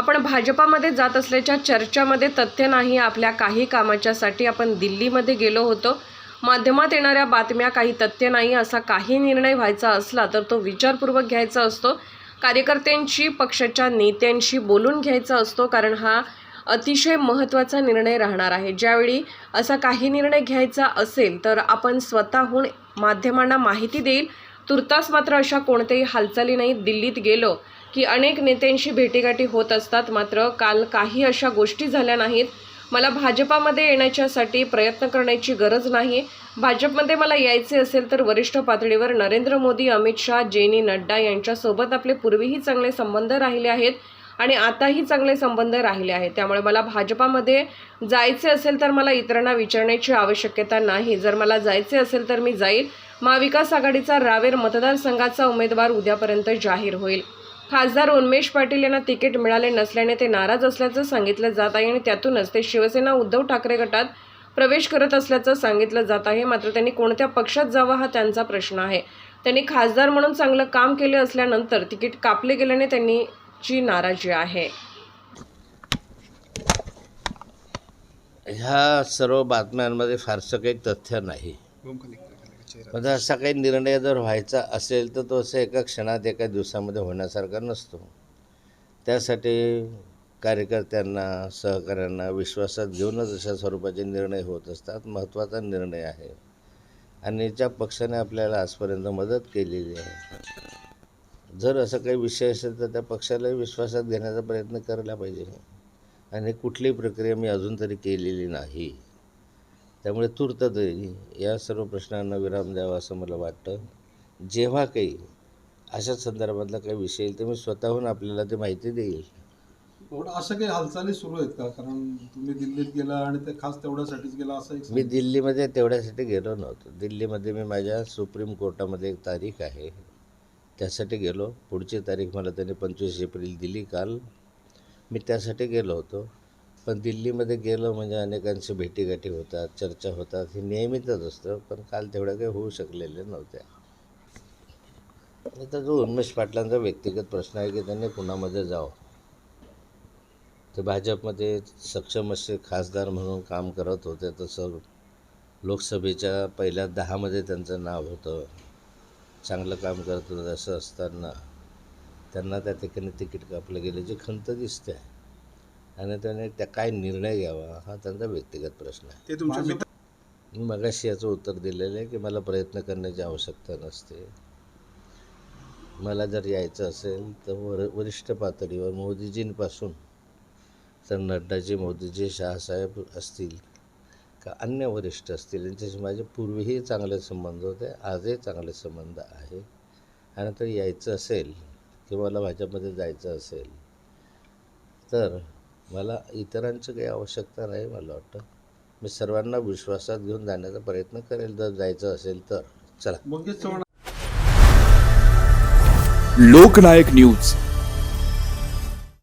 आपण भाजपामध्ये जात असल्याच्या चर्चामध्ये तथ्य नाही आपल्या काही कामाच्यासाठी आपण दिल्लीमध्ये गेलो होतो. माध्यमात येणाऱ्या बातम्या काही तथ्य नाही असा काही निर्णय व्हायचा असला तर तो विचारपूर्वक घ्यायचा असतो. कार्यकर्त्यांशी पक्षाच्या नेत्यांशी बोलून घ्यायचा असतो कारण हा अतिशय महत्त्वाचा निर्णय राहणार आहे. ज्यावेळी असा काही निर्णय घ्यायचा असेल तर आपण स्वतःहून माध्यमांना माहिती देईल तुर्तास मात्र अशा कोणत्याही हालचाली नाही. दिल्लीत गेलो की अनेक नेत्यांशी भेटीगाठी होत असतात. मात्र काल काही अशा गोष्टी झाल्या नाहीत. मला भाजपामध्ये येण्याच्यासाठी प्रयत्न करण्याची गरज नाही. भाजपमध्ये मला यायचे असेल तर वरिष्ठ पातळीवर नरेंद्र मोदी अमित शहा जे नी नड्डा यांच्यासोबत आपले पूर्वीही चांगले संबंध राहिले आहेत. आणि आताही चांगले संबंध राहिले आहेत. त्यामुळे मला भाजपामध्ये जायचे असेल तर मला इतरांना विचारण्याची आवश्यकता नाही. जर मला जायचे असेल तर मी जाईल. महाविकास आघाडीचा रावेर मतदारसंघाचा उमेदवार उद्यापर्यंत जाहीर होईल. खासदार उन्मेश पाटील यांना तिकीट मिळाले नसल्याने ते नाराज असल्याचं सांगितलं जात आहे आणि त्यातूनच ते शिवसेना उद्धव ठाकरे गटात प्रवेश करत असल्याचं सांगितलं जात आहे. मात्र त्यांनी कोणत्या पक्षात जावं हा त्यांचा प्रश्न आहे. त्यांनी खासदार म्हणून चांगलं काम केले असल्यानंतर तिकीट कापले गेल्याने त्यांनी ची नाराजी आहे. ह्या सर्व बातम्यांमध्ये फारसं काही तथ्य नाही. म्हणजे असा काही निर्णय जर व्हायचा असेल तर तो असं एका क्षणात एका दिवसामध्ये होण्यासारखा नसतो. त्यासाठी कार्यकर्त्यांना सहकाऱ्यांना विश्वासात घेऊनच अशा स्वरूपाचे निर्णय होत असतात. महत्त्वाचा निर्णय आहे. आणि ज्या पक्षाने आपल्याला आजपर्यंत मदत केलेली आहे जर असं काही विषय असेल तर त्या पक्षालाही विश्वासात घेण्याचा प्रयत्न करायला पाहिजे. आणि कुठलीही प्रक्रिया मी अजून तरी केलेली नाही. त्यामुळे तूर्त तरी या सर्व प्रश्नांना विराम द्यावा असं मला वाटतं. जेव्हा काही अशा संदर्भातला काही विषय येईल तर मी स्वतःहून आपल्याला ते माहिती देईल. एवढं अशा काही हालचाली सुरू आहेत का? कारण तुम्ही दिल्लीत गेला आणि ते खास तेवढ्यासाठीच गेला असं मी दिल्लीमध्ये तेवढ्यासाठी गेलो नव्हतो. दिल्लीमध्ये मी माझ्या सुप्रीम कोर्टामध्ये एक तारीख आहे. त्यासाठी गेलो. पुढची तारीख मला त्यांनी पंचवीस एप्रिल दिली काल. मी त्यासाठी गेलो होतो. पण दिल्लीमध्ये गेलो म्हणजे अनेकांशी भेटीगाठी होतात चर्चा होतात. हे नियमितच असतं पण काल तेवढ्या काही होऊ शकलेल्या नव्हत्या. आता जो उन्मेष पाटलांचा व्यक्तिगत प्रश्न आहे की त्यांनी कुणामध्ये जावं? ते भाजपमध्ये सक्षम असे खासदार म्हणून काम करत होते. तसं लोकसभेच्या पहिल्या दहामध्ये त्यांचं नाव होतं. चांगलं काम करत होतं असं असताना त्यांना त्या ठिकाणी तिकीट कापलं गेल्याची खंत दिसते आणि त्याने त्या काय निर्णय घ्यावा हा त्यांचा व्यक्तिगत प्रश्न आहे. ते तुमच्या मी मगाशी याचं उत्तर दिलेलं आहे की मला प्रयत्न करण्याची आवश्यकता नसते. मला जर यायचं असेल तर वर वरिष्ठ पातळीवर मोदीजींपासून तर नड्डाजी मोदीजी शहासाहेब असतील का अन्य वरिष्ठ असतील यांच्याशी माझे पूर्वीही चांगले संबंध होते आजही चांगले संबंध आहे. आणि तर यायचं असेल किंवा मला भाजपमध्ये जायचं असेल तर मला इतरांची काही आवश्यकता नाही मला वाटतं. मी सर्वांना विश्वासात घेऊन जाण्याचा प्रयत्न करेल. जर जायचं असेल तर. चला. लोकनायक न्यूज.